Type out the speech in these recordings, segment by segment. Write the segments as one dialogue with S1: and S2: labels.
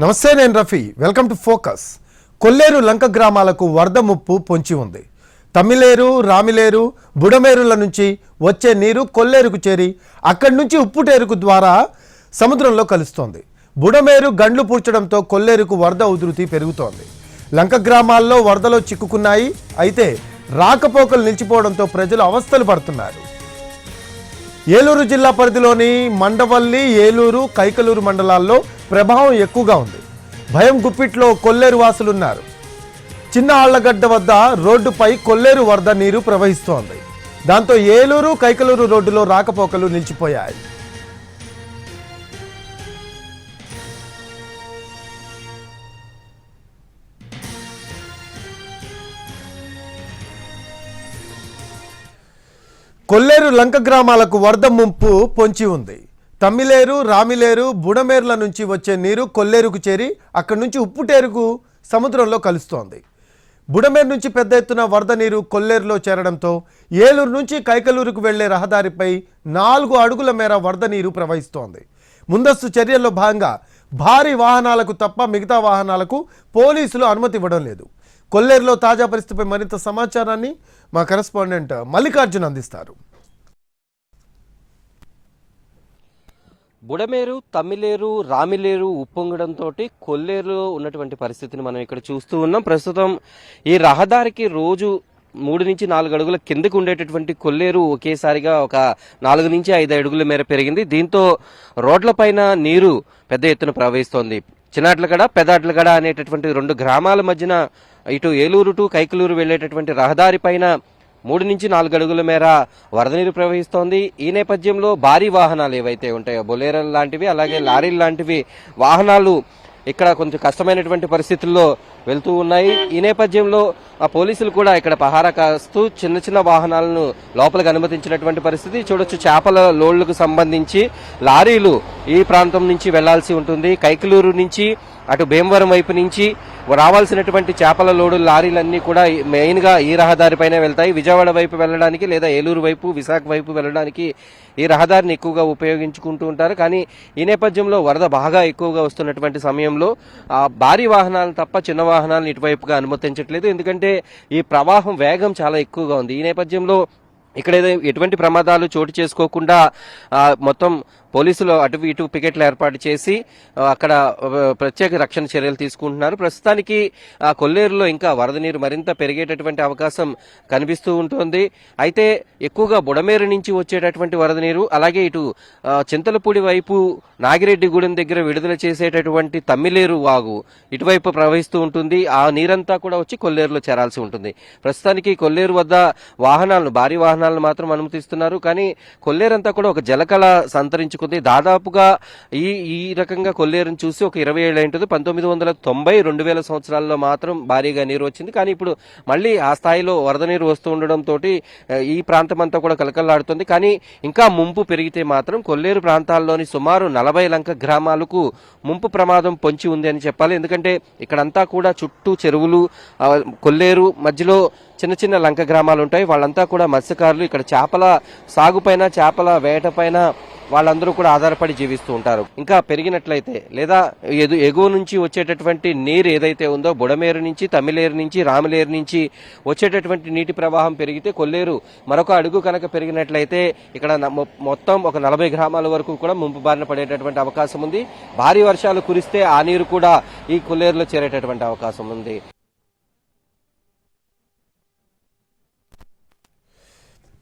S1: నమస్తే నేను Rafi. Welcome to focus. Kolleru లంక గ్రామాలకు వరద ముప్పు పొంచి ఉంది. తమిళేరు రామిలేరు బుడమేరుల నుంచి వచ్చే నీరు కొల్లేరుకు చేరి అక్కడి నుంచి ఉప్పుటేరుకు ద్వారా సముద్రంలో కలుస్తోంది. బుడమేరు గండ్లు పూడ్చడంతో కొల్లేరుకు వరద ఉధృతి పెరుగుతోంది. లంక గ్రామాల్లో వరదలో చిక్కుకున్నాయి. అయితే రాకపోకలు నిలిచిపోవడంతో ప్రజలు అవస్థలు పడుతున్నారు. ఏలూరు జిల్లా పరిధిలోని మండవల్లి ఏలూరు కైకలూరు మండలాల్లో ప్రభావం ఎక్కువగా ఉంది. భయం గుప్పిట్లో కొల్లేరు వాసులున్నారు. చిన్న ఆళ్ళగడ్డ వద్ద రోడ్డుపై కొల్లేరు వరద నీరు ప్రవహిస్తోంది. దాంతో ఏలూరు కైకలూరు రోడ్డులో రాకపోకలు నిలిచిపోయాయి. కొల్లేరు లంక గ్రామాలకు వరద ముంపు పొంచి ఉంది. తమ్మిలేరు రామిలేరు బుడమేర్ల నుంచి వచ్చే నీరు కొల్లేరుకు చేరి అక్కడి నుంచి ఉప్పుటేరుకు సముద్రంలో కలుస్తోంది. బుడమేరు నుంచి పెద్ద ఎత్తున వరద నీరు కొల్లేరులో చేరడంతో ఏలూరు నుంచి కైకలూరుకు వెళ్ళే రహదారిపై నాలుగు అడుగుల మేర వరద నీరు ప్రవహిస్తోంది. ముందస్తు చర్యల్లో భాగంగా భారీ వాహనాలకు తప్ప మిగతా వాహనాలకు పోలీసులు అనుమతి ఇవ్వడం లేదు. కొల్లేరులో తాజా పరిస్థితిపై మరింత సమాచారాన్ని మా కరెస్పాండెంట్ మల్లికార్జున్ అందిస్తారు.
S2: బుడమేరు తమ్మిలేరు రామిలేరు ఉప్పొంగడంతో కొల్లేరులో ఉన్నటువంటి పరిస్థితిని మనం ఇక్కడ చూస్తూ ఉన్నాం. ప్రస్తుతం ఈ రహదారికి రోజు మూడు నుంచి నాలుగు అడుగుల కిందకు ఉండేటటువంటి కొల్లేరు ఒకేసారిగా ఒక నాలుగు నుంచి ఐదు అడుగుల మేర పెరిగింది. దీంతో రోడ్లపైన నీరు పెద్ద ఎత్తున ప్రవహిస్తోంది. చిన్నాట్లగడ పెదాట్లగడ అనేటటువంటి రెండు గ్రామాల మధ్యన ఇటు ఏలూరు టు కైకలూరు వెళ్ళేటటువంటి రహదారి పైన మూడు నుంచి నాలుగు అడుగుల మేర వరద నీరు ప్రవహిస్తోంది. ఈ నేపథ్యంలో భారీ వాహనాలు ఏవైతే ఉంటాయో బొలేరల్ లాంటివి అలాగే లారీలు లాంటివి వాహనాలు ఇక్కడ కొంచెం కష్టమైనటువంటి పరిస్థితుల్లో వెళ్తూ ఉన్నాయి. ఈ నేపథ్యంలో ఆ పోలీసులు కూడా ఇక్కడ పహారా కాస్తూ చిన్న చిన్న వాహనాలను లోపలికి అనుమతించినటువంటి పరిస్థితి. చూడొచ్చు చేపల లోళ్ళకు సంబంధించి లారీలు ఈ ప్రాంతం నుంచి వెళ్ళాల్సి ఉంటుంది. కైకలూరు నుంచి అటు భీమవరం వైపు నుంచి రావాల్సినటువంటి చేపల లోడు లారీలన్నీ కూడా మెయిన్గా ఈ రహదారిపైనే వెళ్తాయి. విజయవాడ వైపు వెళ్ళడానికి లేదా ఏలూరు వైపు విశాఖ వైపు వెళ్ళడానికి ఈ రహదారిని ఎక్కువగా ఉపయోగించుకుంటూ ఉంటారు. కానీ ఈ నేపథ్యంలో వరద బాగా ఎక్కువగా వస్తున్నటువంటి సమయంలో భారీ వాహనాలు తప్ప చిన్న వాహనాలను ఇటువైపుగా అనుమతించట్లేదు. ఎందుకంటే ఈ ప్రవాహం వేగం చాలా ఎక్కువగా ఉంది. ఈ నేపథ్యంలో ఇక్కడ ఎటువంటి ప్రమాదాలు చోటు చేసుకోకుండా మొత్తం పోలీసులు అటు ఇటు పికెట్లు ఏర్పాటు చేసి అక్కడ ప్రత్యేక రక్షణ చర్యలు తీసుకుంటున్నారు. ప్రస్తుతానికి ఆ, కొల్లేరులో ఇంకా వరద నీరు మరింత పెరిగేటటువంటి అవకాశం కనిపిస్తూ ఉంటుంది. అయితే ఎక్కువగా బుడమేరు నుంచి వచ్చేటటువంటి వరద నీరు అలాగే ఇటు చింతలపూడి వైపు నాగిరెడ్డిగూడెం దగ్గర విడుదల చేసేటటువంటి తమ్మిలేరు వాగు ఇటువైపు ప్రవహిస్తూ ఉంటుంది. ఆ నీరంతా కూడా వచ్చి కొల్లేరులో చేరాల్సి ఉంటుంది. ప్రస్తుతానికి కొల్లేరు వద్ద వాహనాలను భారీ వాహనాలను మాత్రం అనుమతిస్తున్నారు. కానీ కొల్లేరంతా కూడా ఒక జలకళ సంతరించుకుంది దాదాపుగా ఈ ఈ రకంగా కొల్లేరుని చూసి ఒక ఇరవై ఏళ్ళు ఉంటుంది పంతొమ్మిది వందల తొంభై రెండు వేల సంవత్సరాల్లో మాత్రం భారీగా నీరు వచ్చింది. కానీ ఇప్పుడు మళ్ళీ ఆ స్థాయిలో వరద నీరు వస్తూ ఉండడంతో ఈ ప్రాంతం అంతా కూడా కలకల్లాడుతుంది కానీ ఇంకా ముంపు పెరిగితే మాత్రం కొల్లేరు ప్రాంతాల్లోని సుమారు నలభై లంక గ్రామాలకు ముంపు ప్రమాదం పొంచి ఉంది అని చెప్పాలి. ఎందుకంటే ఇక్కడంతా కూడా చుట్టూ చెరువులు కొల్లేరు మధ్యలో చిన్న చిన్న లంక గ్రామాలు ఉంటాయి. వాళ్ళంతా కూడా మత్స్యకారులు. ఇక్కడ చేపల సాగుపైన చేపల వేటపైన వాళ్ళందరూ కూడా ఆధారపడి జీవిస్తూ ఉంటారు. ఇంకా పెరిగినట్లయితే లేదా ఎదు ఎగువ నుంచి వచ్చేటటువంటి నీరు ఏదైతే ఉందో బుడమేరు నుంచి తమిళేరు నుంచి రామలేరు నుంచి వచ్చేటటువంటి నీటి ప్రవాహం పెరిగితే కొల్లేరు మరొక అడుగు కనుక పెరిగినట్లయితే ఇక్కడ మొ- మొత్తం ఒక నలభై గ్రామాల వరకు కూడా ముంపు బారిన పడేటటువంటి అవకాశం ఉంది. భారీ వర్షాలు కురిస్తే ఆ నీరు కూడా ఈ కొల్లేరులో చేరేటటువంటి అవకాశం ఉంది.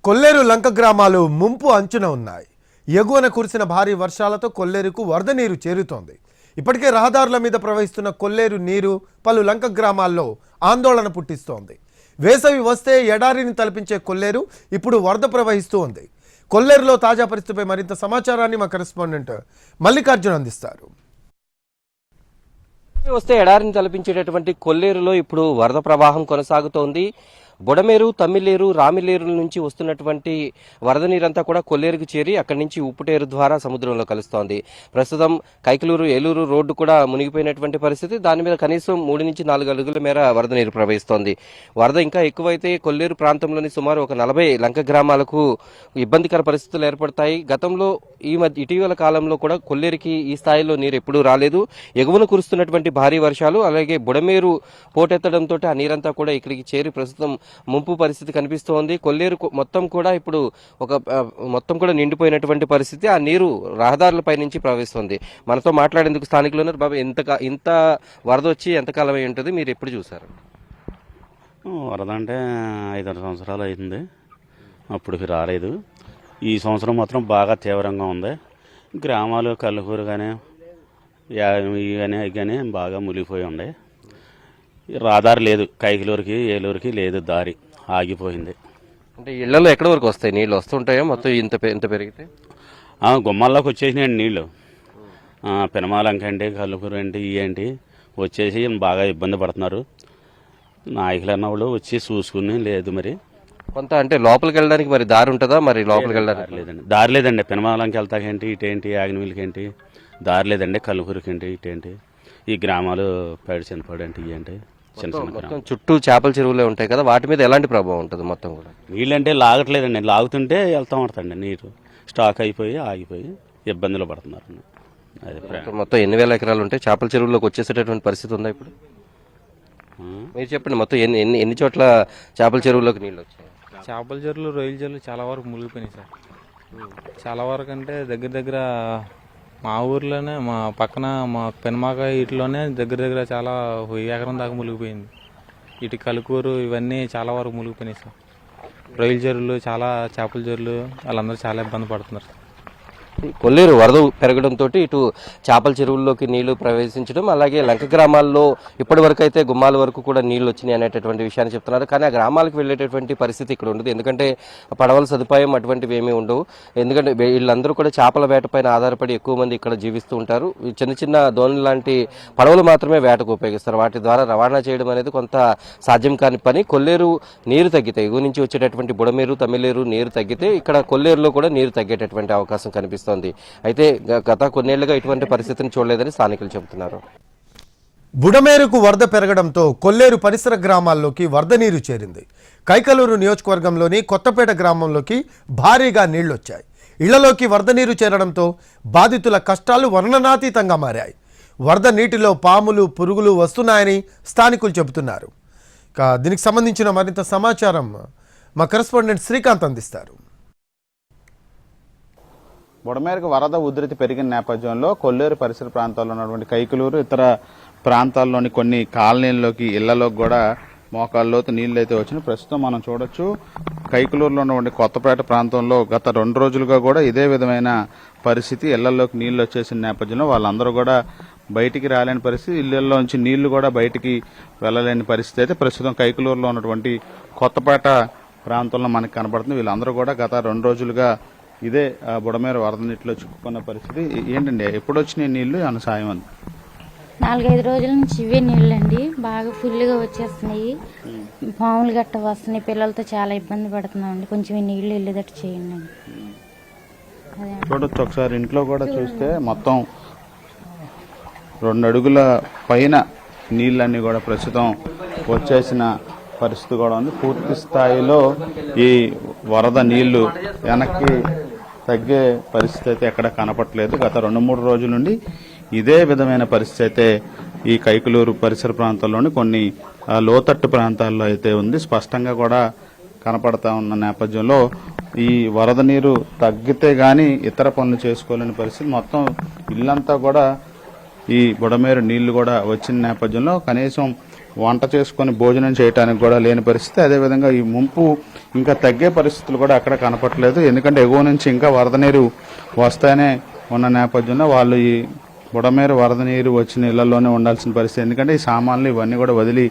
S1: కొల్లేరు లంక గ్రామాలు ముంపు అంచున ఉన్నాయి. ఎగువన కురిసిన భారీ వర్షాలతో కొల్లేరుకు వరద నీరు చేరుతోంది. ఇప్పటికే రహదారుల మీద ప్రవహిస్తున్న కొల్లేరు నీరు పలు లంక గ్రామాల్లో ఆందోళన పుట్టిస్తోంది. వేసవి వస్తే ఎడారిని తలపించే కొల్లేరు ఇప్పుడు వరద ప్రవహిస్తూ ఉంది. కొల్లేరులో తాజా పరిస్థితిపై మరింత సమాచారాన్ని మా కరెస్పాండెంట్ మల్లికార్జున్ అందిస్తారు.
S2: వస్తే ఎడారిని తలపించేటటువంటి కొల్లేరులో ఇప్పుడు వరద ప్రవాహం కొనసాగుతోంది. బుడమేరు తమ్మిలేరు రామిలేరు నుంచి వస్తున్నటువంటి వరద నీరంతా కూడా కొల్లేరుకు చేరి అక్కడి నుంచి ఉప్పుటేరు ద్వారా సముద్రంలో కలుస్తోంది. ప్రస్తుతం కైకలూరు ఏలూరు రోడ్డు కూడా మునిగిపోయినటువంటి పరిస్థితి. దాని మీద కనీసం మూడు నుంచి నాలుగు అడుగుల మేర వరద నీరు ప్రవహిస్తోంది. వరద ఇంకా ఎక్కువైతే కొల్లేరు ప్రాంతంలోని సుమారు ఒక నలభై లంక గ్రామాలకు ఇబ్బందికర పరిస్థితులు ఏర్పడతాయి. గతంలో ఈ మధ్య ఇటీవల కాలంలో కూడా కొల్లేరుకి ఈ స్థాయిలో నీరు ఎప్పుడూ రాలేదు. ఎగువన కురుస్తున్నటువంటి భారీ వర్షాలు అలాగే బుడమేరు పోటెత్తడంతో ఆ నీరంతా కూడా ఇక్కడికి చేరి ప్రస్తుతం ముంపు పరిస్థితి కనిపిస్తోంది. కొల్లేరు మొత్తం కూడా ఇప్పుడు ఒక మొత్తం కూడా నిండిపోయినటువంటి పరిస్థితి. ఆ నీరు రహదారులపై నుంచి ప్రవహిస్తుంది. మనతో మాట్లాడేందుకు స్థానికులు ఉన్నారు. బాబా ఇంత ఇంత వరద వచ్చి ఎంతకాలం అయి ఉంటుంది? మీరు ఎప్పుడు చూసారు
S3: వరద అంటే ఐదారు సంవత్సరాలు అయింది. అప్పుడు రాలేదు. ఈ సంవత్సరం మాత్రం బాగా తీవ్రంగా ఉంది. గ్రామాలు కల్లకూరు కానీ ఇవి కానీ అవి కానీ బాగా మునిగిపోయి ఉన్నాయి. రాదారి లేదు. కైకిలూరుకి ఏలూరుకి లేదు దారి. ఆగిపోయింది.
S2: అంటే ఇళ్ళలో ఎక్కడి వరకు వస్తాయి? నీళ్ళు వస్తుంటాయో? మొత్తం ఇంత పె- ఇంత పెరిగితే?
S3: ఆ, గుమ్మాల్లోకి వచ్చేసినాయండి నీళ్ళు. ఆ, పెనమాలంక ఏంటి ఇవి ఏంటి వచ్చేసి బాగా ఇబ్బంది పడుతున్నారు. నాయకులు అన్నవాళ్ళు వచ్చి చూసుకుని లేదు మరి.
S2: కొంత అంటే లోపలికి వెళ్ళడానికి మరి దారి ఉంటుందా? మరి లోపలికి వెళ్ళడానికి?
S3: దారి లేదండి. దారి లేదండి. పెనమాలంకి వెళ్తాకేంటి ఇటేంటి ఆగినవిల్కి ఏంటి దారి లేదండి. కలుగురికి ఏంటి ఇటేంటి ఈ గ్రామాలు పేడి చిన్నపాడు ఏంటి ఇవి ఏంటి. చిన్న చిన్న
S2: చుట్టూ చేపల చెరువులే ఉంటాయి కదా వాటి మీద ఎలాంటి ప్రభావం ఉంటుంది మొత్తం కూడా?
S3: నీళ్ళంటే లాగట్లేదండి. లాగుతుంటే వెళ్తా ఉంటుందండి నీరు. స్టాక్ అయిపోయి ఆగిపోయి ఇబ్బందులు పడుతున్నారు. అది
S2: మొత్తం- ఎన్ని వేల ఎకరాలు ఉంటాయి? చేపల చెరువుల్లోకి వచ్చేసేటటువంటి పరిస్థితి ఉందా ఇప్పుడు. మీరు చెప్పండి మొత్తం ఎన్ని ఎన్ని ఎన్ని చోట్ల చేపల చెరువుల్లోకి నీళ్ళు వచ్చాయి?
S4: చేపల చెరువులు రొయ్యల చెరువులు చాలా వరకు మునిగిపోయినాయి సార్. చాలా వరకు అంటే దగ్గర దగ్గర మా ఊర్లోనే మా పక్కన మా పెనమాక వీటిలోనే దగ్గర దగ్గర చాలా వెయ్యి ఎకరం దాకా మునిగిపోయింది. ఇటు కలుకూరు ఇవన్నీ చాలా వరకు మునిగిపోయినాయి సార్. రొయ్యల చెరువులు చాలా చేపల చెరువులు వాళ్ళందరూ చాలా ఇబ్బంది పడుతున్నారు సార్.
S2: కొల్లేరు వరద పెరగడంతో ఇటు చేపల చెరువుల్లోకి నీళ్ళు ప్రవేశించడం అలాగే లంక గ్రామాల్లో ఇప్పటి వరకు అయితే గుమ్మాల వరకు కూడా నీళ్ళు వచ్చినాయి అనేటటువంటి విషయాన్ని చెప్తున్నారు. కానీ ఆ గ్రామాలకు వెళ్ళేటటువంటి పరిస్థితి ఇక్కడ ఉండదు. ఎందుకంటే పడవల సదుపాయం అటువంటివి ఏమీ ఉండవు. ఎందుకంటే వీళ్ళందరూ కూడా చేపల వేటపైన ఆధారపడి ఎక్కువ మంది ఇక్కడ జీవిస్తూ ఉంటారు. చిన్న చిన్న దోణి లాంటి పడవలు మాత్రమే వేటకు ఉపయోగిస్తారు. వాటి ద్వారా రవాణా చేయడం అనేది కొంత సాధ్యం కాని పని. కొల్లేరు నీరు తగ్గితే ఎగువ నుంచి వచ్చేటటువంటి బుడమేరు తమిళేరు నీరు తగ్గితే ఇక్కడ కొల్లేరులో కూడా నీరు తగ్గేటటువంటి అవకాశం కనిపిస్తుంది. అయితే గత కొన్నేళ్ళుగా ఇటువంటి పరిస్థితిని చూడలేదని స్థానికులు చెబుతున్నారు.
S1: బుడమేరుకు వరద పెరగడంతో కొల్లేరు పరిసర గ్రామాల్లోకి వరద నీరు చేరింది. కైకలూరు నియోజకవర్గంలోని కొత్తపేట గ్రామంలోకి భారీగా నీళ్ళొచ్చాయి. ఇళ్ళలోకి వరద నీరు చేరడంతో బాధితుల కష్టాలు వర్ణనాతీతంగా మారాయి. వరద నీటిలో పాములు పురుగులు వస్తున్నాయని స్థానికులు చెబుతున్నారు. దీనికి సంబంధించిన మరింత సమాచారం మా కరెస్పాండెంట్ శ్రీకాంత్ అందిస్తారు.
S5: బుడమేరకు వరద ఉధృతి పెరిగిన నేపథ్యంలో కొల్లేరు పరిసర ప్రాంతాల్లో ఉన్నటువంటి కైకులూరు ఇతర ప్రాంతాల్లోని కొన్ని కాలనీల్లోకి ఇళ్ళలోకి కూడా మోకాల్లోతు నీళ్ళు అయితే వచ్చినాయి. ప్రస్తుతం మనం చూడొచ్చు కైకులూరులో ఉన్నటువంటి కొత్తపేట ప్రాంతంలో గత రెండు రోజులుగా కూడా ఇదే విధమైన పరిస్థితి. ఇళ్ళలోకి నీళ్ళు వచ్చేసిన నేపథ్యంలో వాళ్ళందరూ కూడా బయటికి రాలేని పరిస్థితి. ఇళ్ళలో నుంచి నీళ్ళు కూడా బయటికి వెళ్ళలేని పరిస్థితి అయితే ప్రస్తుతం కైకులూరులో ఉన్నటువంటి కొత్తపేట ప్రాంతంలో మనకు కనబడుతుంది. వీళ్ళందరూ కూడా గత రెండు రోజులుగా ఇదే ఆ, బుడమేర వరద నీటిలో చిక్కుకున్న పరిస్థితి. ఏంటండి ఎప్పుడు వచ్చినాయి నీళ్ళు? అన్న సాయం అని
S6: నాలుగైదు రోజుల నుంచి ఇవే నీళ్ళండి. బాగా ఫుల్గా వచ్చేస్తున్నాయి. పాములు గట్ట వస్తున్నాయి. పిల్లలతో చాలా ఇబ్బంది పడుతున్నామండి. కొంచెం ఈ నీళ్ళు వెళ్ళేటట్టు చేయండి.
S5: చూడొచ్చు ఒకసారి. ఇంట్లో కూడా చూస్తే మొత్తం రెండు అడుగుల పైన నీళ్ళన్నీ కూడా ప్రస్తుతం వచ్చేసిన పరిస్థితి కూడా ఉంది. పూర్తి స్థాయిలో ఈ వరద నీళ్ళు వెనక్కి తగ్గే పరిస్థితి అయితే ఎక్కడ కనపట్లేదు గత రెండు మూడు రోజుల నుండి ఇదే విధమైన పరిస్థితి అయితే ఈ కైకులూరు పరిసర ప్రాంతాల్లోని కొన్ని లోతట్టు ప్రాంతాల్లో అయితే ఉంది. స్పష్టంగా కూడా కనపడతా ఉన్న నేపథ్యంలో ఈ వరద నీరు తగ్గితే గాని ఇతర పనులు చేసుకోలేని పరిస్థితి. మొత్తం ఇల్లంతా కూడా ఈ బుడమేరు నీళ్ళు కూడా వచ్చిన నేపథ్యంలో కనీసం వంట చేసుకొని భోజనం చేయడానికి కూడా లేని పరిస్థితి. అదేవిధంగా ఈ ముంపు ఇంకా తగ్గే పరిస్థితులు కూడా అక్కడ కనపట్లేదు ఎందుకంటే ఎగువ నుంచి ఇంకా వరద నీరు వస్తానే ఉన్న నేపథ్యంలో వాళ్ళు ఈ బుడమేరు వరద నీరు వచ్చిన ఇళ్ళలోనే ఉండాల్సిన పరిస్థితి. ఎందుకంటే ఈ సామాన్లు ఇవన్నీ కూడా వదిలి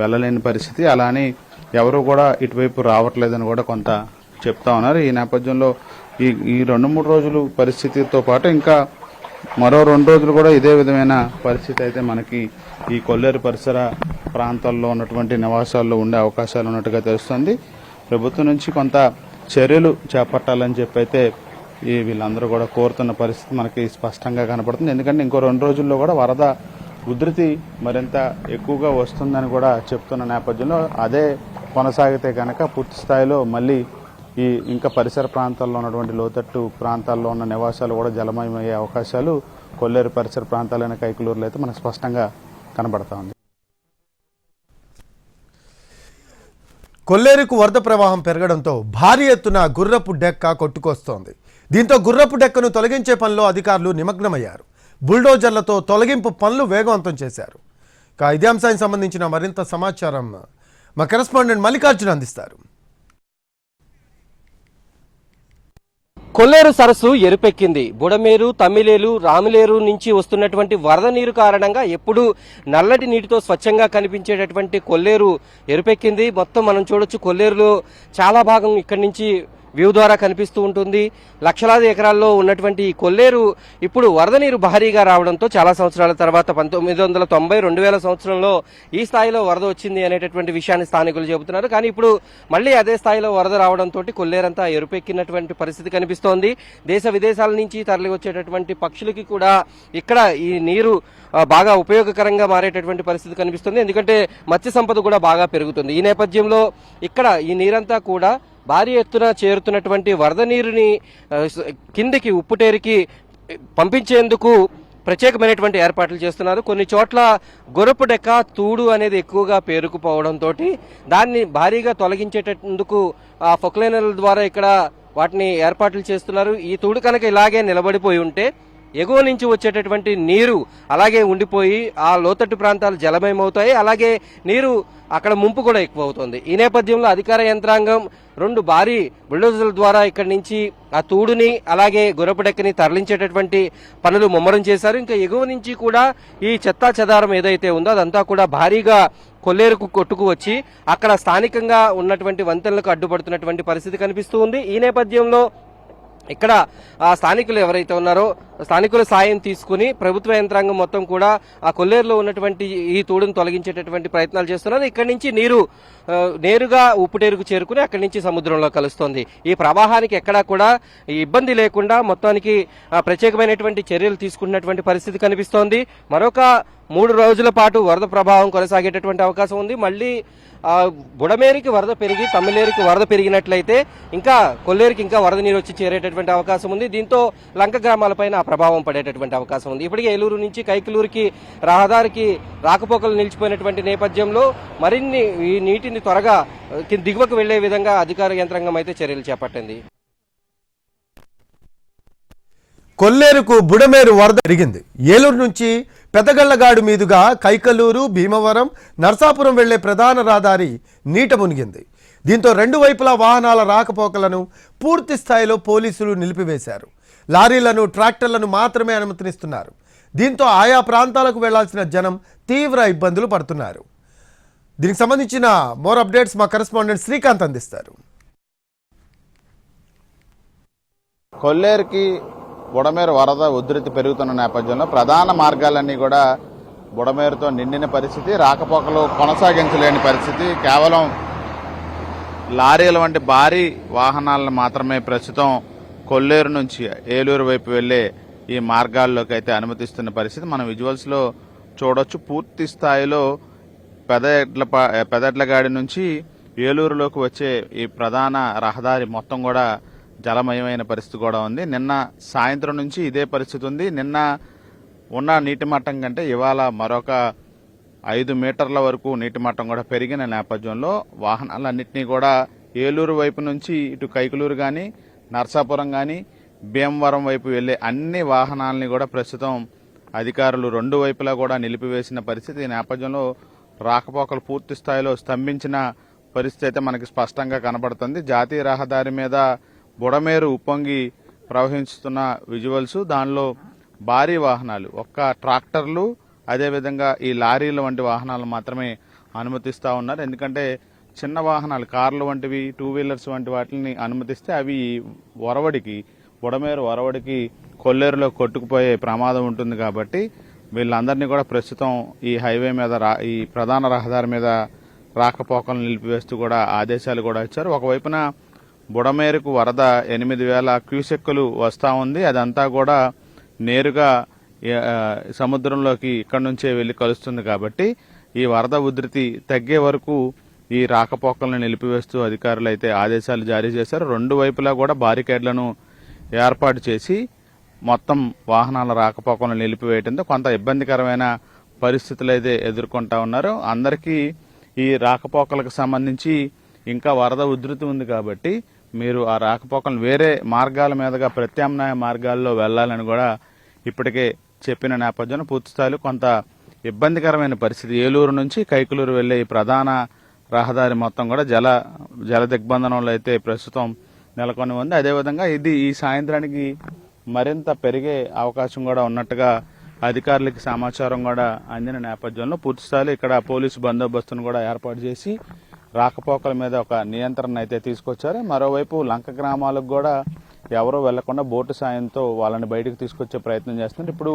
S5: వెళ్ళలేని పరిస్థితి. అలానే ఎవరు కూడా ఇటువైపు రావట్లేదని కూడా కొంత చెప్తా ఉన్నారు. ఈ నేపథ్యంలో ఈ ఈ రెండు మూడు రోజులు పరిస్థితితో పాటు ఇంకా మరో రెండు రోజులు కూడా ఇదే విధమైన పరిస్థితి అయితే మనకి ఈ కొల్లేరు పరిసర ప్రాంతాల్లో ఉన్నటువంటి నివాసాల్లో ఉండే అవకాశాలు ఉన్నట్టుగా తెలుస్తుంది. ప్రభుత్వం నుంచి కొంత చర్యలు చేపట్టాలని చెప్పి అయితే ఈ వీళ్ళందరూ కూడా కోరుతున్న పరిస్థితి మనకి స్పష్టంగా కనపడుతుంది. ఎందుకంటే ఇంకో రెండు రోజుల్లో కూడా వరద ఉధృతి మరింత ఎక్కువగా వస్తుందని కూడా చెప్తున్న నేపథ్యంలో అదే కొనసాగితే కనుక పూర్తి స్థాయిలో మళ్ళీ ఈ ఇంకా పరిసర ప్రాంతాల్లో ఉన్నటువంటి లోతట్టు ప్రాంతాల్లో ఉన్న నివాసాలు కూడా జలమయమయ్యే అవకాశాలు కొల్లేరు పరిసర ప్రాంతాలైన కైకులూరులో అయితే మనకు స్పష్టంగా కనబడతా ఉంది
S1: కొల్లేరుకు వరద ప్రవాహం పెరగడంతో భారీ ఎత్తున గుర్రపు డెక్క కొట్టుకొస్తోంది. దీంతో గుర్రపు డెక్కను తొలగించే పనిలో అధికారులు నిమగ్నమయ్యారు. బుల్డోజర్లతో తొలగింపు పనులు వేగవంతం చేశారు. ఇక ఇదే అంశానికి సంబంధించిన మరింత సమాచారం మా కరెస్పాండెంట్ మల్లికార్జున అందిస్తారు.
S2: కొల్లేరు సరస్సు ఎరుపెక్కింది. బుడమేరు తమిళేలు రామిలేరు నుంచి వస్తున్నటువంటి వరద నీరు కారణంగా ఎప్పుడు నల్లటి నీటితో స్వచ్ఛంగా కనిపించేటటువంటి కొల్లేరు ఎరుపెక్కింది. మొత్తం మనం చూడొచ్చు కొల్లేరులో చాలా భాగం ఇక్కడి నుంచి వ్యూ ద్వారా కనిపిస్తూ ఉంటుంది. లక్షలాది ఎకరాల్లో ఉన్నటువంటి ఈ కొల్లేరు ఇప్పుడు వరద నీరు భారీగా రావడంతో చాలా సంవత్సరాల తర్వాత పంతొమ్మిది వందల తొంభై రెండు వేల సంవత్సరంలో ఈ స్థాయిలో వరద వచ్చింది అనేటటువంటి విషయాన్ని స్థానికులు చెబుతున్నారు. కానీ ఇప్పుడు మళ్ళీ అదే స్థాయిలో వరద రావడంతో కొల్లేరంతా ఎరుపెక్కినటువంటి పరిస్థితి కనిపిస్తోంది. దేశ విదేశాల నుంచి తరలి వచ్చేటటువంటి పక్షులకి కూడా ఇక్కడ ఈ నీరు బాగా ఉపయోగకరంగా మారేటటువంటి పరిస్థితి కనిపిస్తుంది. ఎందుకంటే మత్స్య సంపద కూడా బాగా పెరుగుతుంది. ఈ నేపథ్యంలో ఇక్కడ ఈ నీరంతా కూడా భారీ ఎత్తున చేరుతున్నటువంటి వరద నీరుని కిందికి ఉప్పుటేరికి పంపించేందుకు ప్రత్యేకమైనటువంటి ఏర్పాట్లు చేస్తున్నారు. కొన్ని చోట్ల గొరపు డెక్క తూడు అనేది ఎక్కువగా పేరుకుపోవడంతో దాన్ని భారీగా తొలగించేటందుకు ఆ ఫొక్లైనర్ల ద్వారా ఇక్కడ వాటిని ఏర్పాట్లు చేస్తున్నారు. ఈ తూడు కనుక ఇలాగే నిలబడిపోయి ఉంటే ఎగువ నుంచి వచ్చేటటువంటి నీరు అలాగే ఉండిపోయి ఆ లోతట్టు ప్రాంతాలు జలమయమవుతాయి. అలాగే నీరు అక్కడ ముంపు కూడా ఎక్కువ అవుతుంది ఈ నేపథ్యంలో అధికార యంత్రాంగం రెండు భారీ బుల్డోజర్ల ద్వారా ఇక్కడి నుంచి ఆ తూడుని అలాగే గుర్రపడెక్కని తరలించేటటువంటి పనులు ముమ్మరం చేశారు. ఇంకా ఎగువ నుంచి కూడా ఈ చెత్తా చెదారం ఏదైతే ఉందో అదంతా కూడా భారీగా కొల్లేరుకు కొట్టుకు వచ్చి అక్కడ స్థానికంగా ఉన్నటువంటి వంతెనలకు అడ్డుపడుతున్నటువంటి పరిస్థితి కనిపిస్తూ ఉంది. ఈ నేపథ్యంలో ఇక్కడ ఆ స్థానికులు ఎవరైతే ఉన్నారో స్థానికుల సాయం తీసుకుని ప్రభుత్వ యంత్రాంగం మొత్తం కూడా ఆ కొల్లేరులో ఉన్నటువంటి ఈ తోడును తొలగించేటటువంటి ప్రయత్నాలు చేస్తున్నారు. ఇక్కడి నుంచి నీరు నేరుగా ఉప్పుటేరుకు చేరుకుని అక్కడి నుంచి సముద్రంలో కలుస్తోంది. ఈ ప్రవాహానికి ఎక్కడా కూడా ఇబ్బంది లేకుండా మొత్తానికి ప్రత్యేకమైనటువంటి చర్యలు తీసుకున్నటువంటి పరిస్థితి కనిపిస్తోంది. మరొక మూడు రోజుల పాటు వరద ప్రభావం కొనసాగేటటువంటి అవకాశం ఉంది. మళ్ళీ బుడమేరికి వరద పెరిగి తమిళేరికి వరద పెరిగినట్లయితే ఇంకా కొల్లేరుకి ఇంకా వరద నీరు వచ్చి చేరేటటువంటి అవకాశం ఉంది. దీంతో లంక గ్రామాలపైన ప్రభావం పడేటటువంటి అవకాశం ఉంది. ఇప్పటికే ఏలూరు నుంచి కైకలూరుకి రహదారికి రాకపోకలు నిలిచిపోయినటువంటి నేపథ్యంలో మరిన్ని ఈ నీటిని త్వరగా దిగువకు వెళ్ళే విధంగా అధికార యంత్రాంగం అయితే చర్యలు చేపట్టింది.
S1: కొల్లేరుకు బుడమేరు వరద జరిగింది ఏలూరు నుంచి పెదగళ్ళగాడు మీదుగా కైకలూరు భీమవరం నర్సాపురం వెళ్ళే ప్రధాన రహదారి నీట మునిగింది. దీంతో రెండు వైపులా వాహనాల రాకపోకలను పూర్తి స్థాయిలో పోలీసులు నిలిపివేశారు. లారీలను ట్రాక్టర్లను మాత్రమే అనుమతినిస్తున్నారు. దీంతో ఆయా ప్రాంతాలకు వెళ్ళాల్సిన జనం తీవ్ర ఇబ్బందులు పడుతున్నారు. దీనికి సంబంధించిన మోర్ అప్డేట్స్ మా కరెస్పాండెంట్ శ్రీకాంత్ అందిస్తారు.
S5: కొల్లేరుకి బుడమేరు వరద ఉధృతి పెరుగుతున్న నేపథ్యంలో ప్రధాన మార్గాలన్నీ కూడా బుడమేరుతో నిండిన పరిస్థితి. రాకపోకలు కొనసాగించలేని పరిస్థితి. కేవలం లారీల వంటి భారీ వాహనాలను మాత్రమే ప్రస్తుతం కొల్లేరు నుంచి ఏలూరు వైపు వెళ్ళే ఈ మార్గాల్లోకి అయితే అనుమతిస్తున్న పరిస్థితి మనం విజువల్స్లో చూడొచ్చు. పూర్తి స్థాయిలో పెదట్ల పెదట్లగాడి నుంచి ఏలూరులోకి వచ్చే ఈ ప్రధాన రహదారి మొత్తం కూడా జలమయమైన పరిస్థితి కూడా ఉంది. నిన్న సాయంత్రం నుంచి ఇదే పరిస్థితి ఉంది. నిన్న ఉన్న నీటి మట్టం కంటే ఇవాళ మరొక ఐదు మీటర్ల వరకు నీటి మట్టం కూడా పెరిగిన నేపథ్యంలో వాహనాలన్నింటినీ కూడా ఏలూరు వైపు నుంచి ఇటు కైకలూరు కానీ నర్సాపురం కానీ భీమవరం వైపు వెళ్ళే అన్ని వాహనాలని కూడా ప్రస్తుతం అధికారులు రెండు వైపులా కూడా నిలిపివేసిన పరిస్థితి ఈ నేపథ్యంలో రాకపోకలు పూర్తి స్థాయిలో స్తంభించిన పరిస్థితి అయితే మనకి స్పష్టంగా కనబడుతుంది. జాతీయ రహదారి మీద బుడమేరు ఉప్పొంగి ప్రవహిస్తున్న విజువల్స్ దానిలో భారీ వాహనాలు ఒక్క ట్రాక్టర్లు అదేవిధంగా ఈ లారీలు వంటి వాహనాలు మాత్రమే అనుమతిస్తూ ఉన్నారు. ఎందుకంటే చిన్న వాహనాలు కార్లు వంటివి టూ వీలర్స్ వంటి వాటిని అనుమతిస్తే అవి వరవడికి బుడమేరు వరవడికి కొల్లేరులో కొట్టుకుపోయే ప్రమాదం ఉంటుంది కాబట్టి వీళ్ళందరినీ కూడా ప్రస్తుతం ఈ హైవే మీద రా ఈ ప్రధాన రహదారి మీద రాకపోకలను నిలిపివేస్తూ కూడా ఆదేశాలు కూడా ఇచ్చారు. ఒకవైపున బుడమేరుకు వరద ఎనిమిది వేల క్యూసెక్కులు వస్తూ ఉంది. అదంతా కూడా నేరుగా సముద్రంలోకి ఇక్కడి నుంచే వెళ్ళి కలుస్తుంది కాబట్టి ఈ వరద ఉధృతి తగ్గే వరకు ఈ రాకపోకలను నిలిపివేస్తూ అధికారులు అయితే ఆదేశాలు జారీ చేశారు. రెండు వైపులా కూడా బారికేడ్లను ఏర్పాటు చేసి మొత్తం వాహనాల రాకపోకలను నిలిపివేయడంతో కొంత ఇబ్బందికరమైన పరిస్థితులు అయితే ఎదుర్కొంటా ఉన్నారు. అందరికీ ఈ రాకపోకలకు సంబంధించి ఇంకా వరద ఉధృతి ఉంది కాబట్టి మీరు ఆ రాకపోకలను వేరే మార్గాల మీదుగా ప్రత్యామ్నాయ మార్గాల్లో వెళ్ళాలని కూడా ఇప్పటికే చెప్పిన నేపథ్యంలో పూర్తిస్థాయిలో కొంత ఇబ్బందికరమైన పరిస్థితి. ఏలూరు నుంచి కైకులూరు వెళ్ళే ఈ ప్రధాన రహదారి మొత్తం కూడా జల జల దిగ్బంధనంలో అయితే ప్రస్తుతం నెలకొని ఉంది. అదేవిధంగా ఇది ఈ సాయంత్రానికి మరింత పెరిగే అవకాశం కూడా ఉన్నట్టుగా అధికారులకి సమాచారం కూడా అందిన నేపథ్యంలో పూర్తిస్థాయిలో ఇక్కడ పోలీసు బందోబస్తును కూడా ఏర్పాటు చేసి రాకపోకల మీద ఒక నియంత్రణ అయితే తీసుకొచ్చారు. మరోవైపు లంక గ్రామాలకు కూడా ఎవరూ వెళ్ళకుండా బోటు సాయంతో వాళ్ళని బయటకు తీసుకొచ్చే ప్రయత్నం చేస్తున్నారు. ఇప్పుడు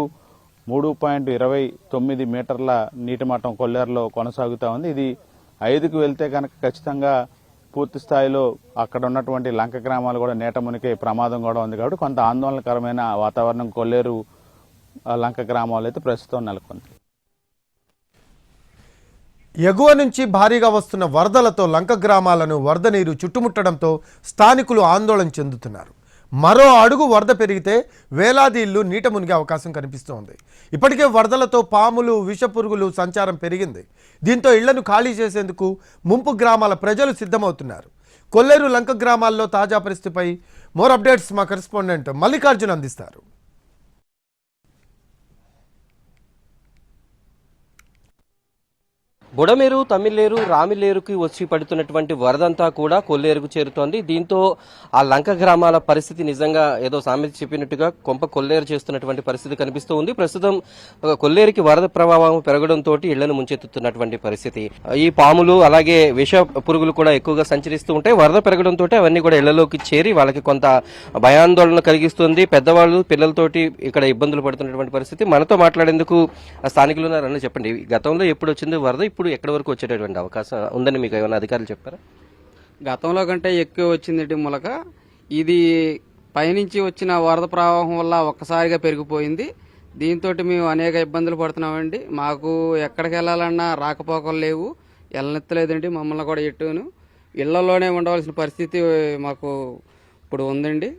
S5: మూడు పాయింట్ ఇరవై తొమ్మిది మీటర్ల నీటి మట్టం కొల్లేరులో కొనసాగుతా ఉంది. ఇది ఐదుకు వెళ్తే కనుక ఖచ్చితంగా పూర్తి స్థాయిలో అక్కడ ఉన్నటువంటి లంక గ్రామాలు కూడా నేట మునికే ప్రమాదం కూడా ఉంది కాబట్టి కొంత ఆందోళనకరమైన వాతావరణం కొల్లేరు ఆ, లంక గ్రామాలు అయితే ప్రస్తుతం నెలకొంది.
S1: ఎగువ నుంచి భారీగా వస్తున్న వరదలతో లంక గ్రామాలను వరద నీరు చుట్టుముట్టడంతో స్థానికులు ఆందోళన చెందుతున్నారు. మరో అడుగు వరద పెరిగితే వేలాది ఇళ్ళు నీట మునిగే అవకాశం కనిపిస్తోంది. ఇప్పటికే వరదలతో పాములు విషపురుగులు సంచారం పెరిగింది. దీంతో ఇళ్ళను ఖాళీ చేసేందుకు ముంపు గ్రామాల ప్రజలు సిద్ధమవుతున్నారు. కొల్లేరు లంక గ్రామాల్లో తాజా పరిస్థితిపై మోర్ అప్డేట్స్ మా కరెస్పాండెంట్ మల్లికార్జున్ అందిస్తారు.
S2: బుడమేరు తమిళేరు రామిలేరుకి వచ్చి పడుతున్నటువంటి వరదంతా కూడా కొల్లేరుకు చేరుతోంది. దీంతో ఆ లంక గ్రామాల పరిస్థితి నిజంగా ఏదో సామెత చెప్పినట్టుగా కొంప కొల్లేరు చేస్తున్నటువంటి పరిస్థితి కనిపిస్తూ ఉంది. ప్రస్తుతం కొల్లేరుకి వరద ప్రభావం పెరగడంతో ఇళ్ళను ముంచెత్తుతున్నటువంటి పరిస్థితి. ఈ పాములు అలాగే విష పురుగులు కూడా ఎక్కువగా సంచరిస్తూ ఉంటాయి. వరద పెరగడంతో అవన్నీ కూడా ఇళ్ళలోకి చేరి వాళ్ళకి కొంత భయాందోళన కలిగిస్తుంది. పెద్దవాళ్ళు పిల్లలతోటి ఇక్కడ ఇబ్బందులు పడుతున్నటువంటి పరిస్థితి. మనతో మాట్లాడేందుకు స్థానికులు ఉన్నారని చెప్పండి. గతంలో ఎప్పుడు వచ్చింది వరద? ఇప్పుడు ఎక్కడి వరకు వచ్చేటటువంటి అవకాశం ఉందని మీకు ఏమైనా అధికారులు చెప్పారా?
S7: గతంలో కంటే ఎక్కువ వచ్చింది మొలక. ఇది పైనుంచి వచ్చిన వరద ప్రవాహం వల్ల ఒక్కసారిగా పెరిగిపోయింది. దీంతో మేము అనేక ఇబ్బందులు పడుతున్నామండి. మాకు ఎక్కడికి వెళ్ళాలన్నా రాకపోకలు లేవు. వెళ్ళనెత్తలేదండి మమ్మల్ని కూడా ఎట్టును ఇళ్ళలోనే ఉండవలసిన పరిస్థితి మాకు ఇప్పుడు ఉందండి.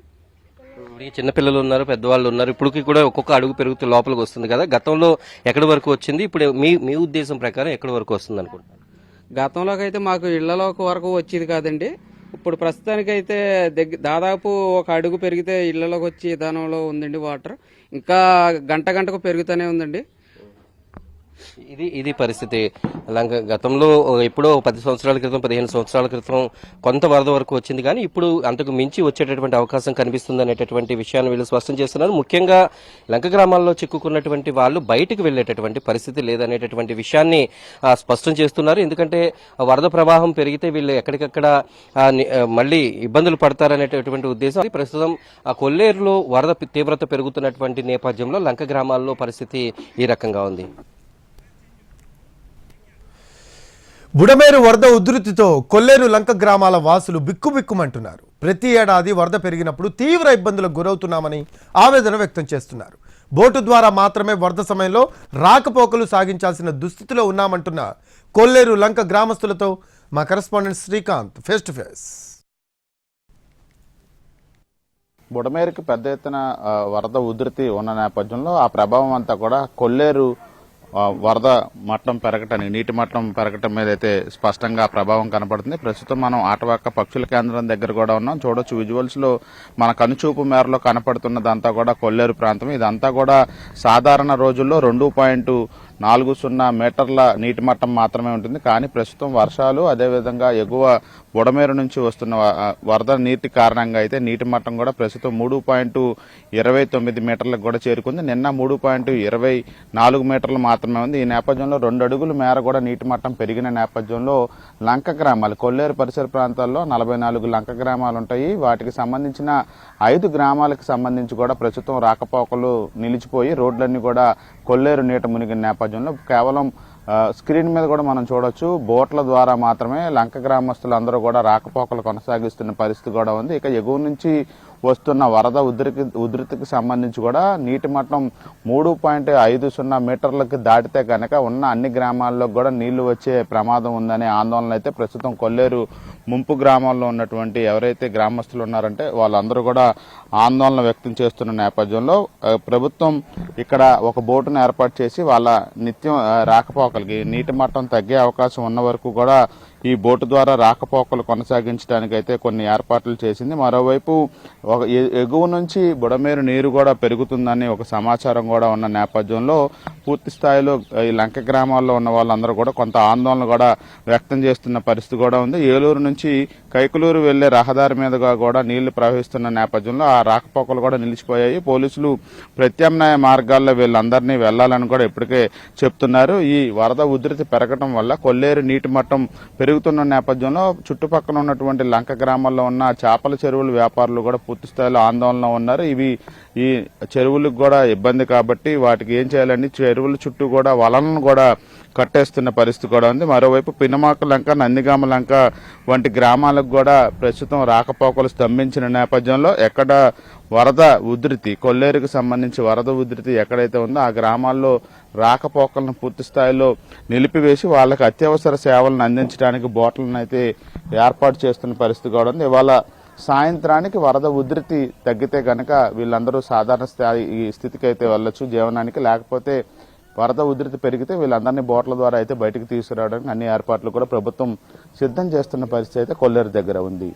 S2: చిన్నపిల్లలు ఉన్నారు పెద్దవాళ్ళు ఉన్నారు ఇప్పటికి కూడా ఒక్కొక్క అడుగు పెరుగుతూ లోపలికి వస్తుంది కదా. గతంలో ఎక్కడి వరకు వచ్చింది? ఇప్పుడు మీ మీ ఉద్దేశం ప్రకారం ఎక్కడి వరకు వస్తుంది అనుకుంటున్నారు?
S7: గతంలోకి అయితే మాకు ఇళ్ళలోకి వరకు వచ్చేది కాదండి. ఇప్పుడు ప్రస్తుతానికైతే దగ్గర దాదాపు ఒక అడుగు పెరిగితే ఇళ్ళలోకి వచ్చే విధానంలో ఉందండి వాటర్. ఇంకా గంట గంటకు పెరుగుతూనే ఉందండి.
S2: ఇది ఇది పరిస్థితి. లంక గతంలో ఎప్పుడో పది సంవత్సరాల క్రితం పదిహేను సంవత్సరాల క్రితం కొంత వరద వరకు వచ్చింది. కానీ ఇప్పుడు అంతకు మించి వచ్చేటటువంటి అవకాశం కనిపిస్తుంది అనేటటువంటి విషయాన్ని వీళ్ళు స్పష్టం చేస్తున్నారు. ముఖ్యంగా లంక గ్రామాల్లో చిక్కుకున్నటువంటి వాళ్ళు బయటకు వెళ్ళేటటువంటి పరిస్థితి లేదనేటటువంటి విషయాన్ని స్పష్టం చేస్తున్నారు. ఎందుకంటే ఆ వరద ప్రవాహం పెరిగితే వీళ్ళు ఎక్కడికక్కడ మళ్ళీ ఇబ్బందులు పడతారనేటటువంటి ఉద్దేశం. ప్రస్తుతం ఆ కొల్లేరులో వరద తీవ్రత పెరుగుతున్నటువంటి నేపథ్యంలో లంక గ్రామాల్లో పరిస్థితి ఈ రకంగా ఉంది.
S1: బుడమేరు వరద ఉధృతితో కొల్లేరు లంక గ్రామాల వాసులు బిక్కుబిక్కుమంటున్నారు. ప్రతి ఏడాది వరద పెరిగినప్పుడు తీవ్ర ఇబ్బందులకు గురవుతున్నామని ఆవేదన వ్యక్తం చేస్తున్నారు. బోటు ద్వారా మాత్రమే వరద సమయంలో రాకపోకలు సాగించాల్సిన దుస్థితిలో ఉన్నామంటున్న కొల్లేరు లంక గ్రామస్తులతో మా correspondent Srikanth face to face.
S5: బుడమేరుకి పెద్ద ఎత్తున వరద ఉధృతి ఉన్న నేపథ్యంలో ఆ ప్రభావం అంతా కూడా కొల్లేరు వరద మట్టం పెరగటానికి నీటి మట్టం పెరగటం మీద అయితే స్పష్టంగా ప్రభావం కనపడుతుంది. ప్రస్తుతం మనం ఆటవాక పక్షుల కేంద్రం దగ్గర కూడా ఉన్నాం. చూడొచ్చు విజువల్స్లో మన కనుచూపు మేరలో కనపడుతున్నదంతా కూడా కొల్లేరు ప్రాంతం ఇదంతా కూడా సాధారణ రోజుల్లో రెండు పాయింట్ నాలుగు సున్నా మీటర్ల నీటి మట్టం మాత్రమే ఉంటుంది. కానీ ప్రస్తుతం వర్షాలు అదేవిధంగా ఎగువ బుడమేరు నుంచి వస్తున్న వరద నీటి కారణంగా అయితే నీటి మట్టం కూడా ప్రస్తుతం మూడు పాయింట్ ఇరవై తొమ్మిది మీటర్లకు కూడా చేరుకుంది. నిన్న మూడు పాయింట్ ఇరవై నాలుగు మీటర్లు మాత్రమే ఉంది. ఈ నేపథ్యంలో రెండు అడుగుల మేర కూడా నీటి మట్టం పెరిగిన నేపథ్యంలో లంక గ్రామాలు కొల్లేరు పరిసర ప్రాంతాల్లో నలభై నాలుగు లంక గ్రామాలు ఉంటాయి. వాటికి సంబంధించిన ఐదు గ్రామాలకు సంబంధించి కూడా ప్రస్తుతం రాకపోకలు నిలిచిపోయి రోడ్లన్నీ కూడా కొల్లేరు నీట మునిగిన నేపథ్యంలో కేవలం స్క్రీన్ మీద కూడా మనం చూడొచ్చు. బోట్ల ద్వారా మాత్రమే లంక గ్రామస్తులందరూ కూడా రాకపోకలు కొనసాగిస్తున్న పరిస్థితి కూడా ఉంది. ఇక ఎగువ నుంచి వస్తున్న వరద ఉధృతి ఉధృతికి సంబంధించి కూడా నీటి మట్టం మూడు పాయింట్ ఐదు సున్నా మీటర్లకు దాటితే కనుక ఉన్న అన్ని గ్రామాల్లో కూడా నీళ్ళు వచ్చే ప్రమాదం ఉందనే ఆందోళన అయితే ప్రస్తుతం కొల్లేరు ముంపు గ్రామాల్లో ఉన్నటువంటి ఎవరైతే గ్రామస్తులు ఉన్నారంటే వాళ్ళందరూ కూడా ఆందోళన వ్యక్తం చేస్తున్న నేపథ్యంలో ప్రభుత్వం ఇక్కడ ఒక బోటును ఏర్పాటు చేసి వాళ్ళ నిత్యం రాకపోకలకి నీటి మట్టం తగ్గే అవకాశం ఉన్న వరకు కూడా ఈ బోటు ద్వారా రాకపోకలు కొనసాగించడానికి అయితే కొన్ని ఏర్పాట్లు చేసింది. మరోవైపు ఒక ఎగువ నుంచి బుడమేరు నీరు కూడా పెరుగుతుందని ఒక సమాచారం కూడా ఉన్న నేపథ్యంలో పూర్తి స్థాయిలో ఈ లంక గ్రామాల్లో ఉన్న వాళ్ళందరూ కూడా కొంత ఆందోళన కూడా వ్యక్తం చేస్తున్న పరిస్థితి కూడా ఉంది. ఏలూరు నుంచి కైకులూరు వెళ్ళే రహదారి మీదుగా కూడా నీళ్ళు ప్రవహిస్తున్న నేపథ్యంలో ఆ రాకపోకలు కూడా నిలిచిపోయాయి. పోలీసులు ప్రత్యామ్నాయ మార్గాల్లో వీళ్ళందరినీ వెళ్ళాలని కూడా ఇప్పటికే చెప్తున్నారు. ఈ వరద ఉధృతి పెరగటం వల్ల కొల్లేరు నీటి మట్టం పెరుగుతున్న నేపథ్యంలో చుట్టుపక్కల ఉన్నటువంటి లంక గ్రామాల్లో ఉన్న చేపల చెరువుల వ్యాపారులు కూడా పూర్తి స్థాయిలో ఆందోళన ఉన్నారు. ఇవి ఈ చెరువులకు కూడా ఇబ్బంది కాబట్టి వాటికి ఏం చేయాలని చెరువుల చుట్టూ కూడా వలలను కూడా కట్టేస్తున్న పరిస్థితి కూడా ఉంది. మరోవైపు పినమాక లంక నందిగామ లంక వంటి గ్రామాలకు కూడా ప్రస్తుతం రాకపోకలు స్తంభించిన నేపథ్యంలో ఎక్కడ వరద ఉధృతి కొల్లేరుకు సంబంధించి వరద ఉధృతి ఎక్కడైతే ఉందో ఆ గ్రామాల్లో రాకపోకలను పూర్తి స్థాయిలో నిలిపివేసి వాళ్ళకి అత్యవసర సేవలను అందించడానికి బోట్లను అయితే ఏర్పాటు చేస్తున్న పరిస్థితి కూడా ఉంది. ఇవాళ సాయంత్రానికి వరద ఉధృతి తగ్గితే గనక వీళ్ళందరూ సాధారణ స్థాయి ఈ స్థితికి అయితే వెళ్ళొచ్చు జీవనానికి. లేకపోతే వరద ఉధృతి పెరిగితే వీళ్ళందరినీ బోట్ల ద్వారా అయితే బయటకు తీసుకురావడానికి అన్ని ఏర్పాట్లు కూడా ప్రభుత్వం సిద్ధం చేస్తున్న పరిస్థితి అయితే కొల్లేరు దగ్గర ఉంది.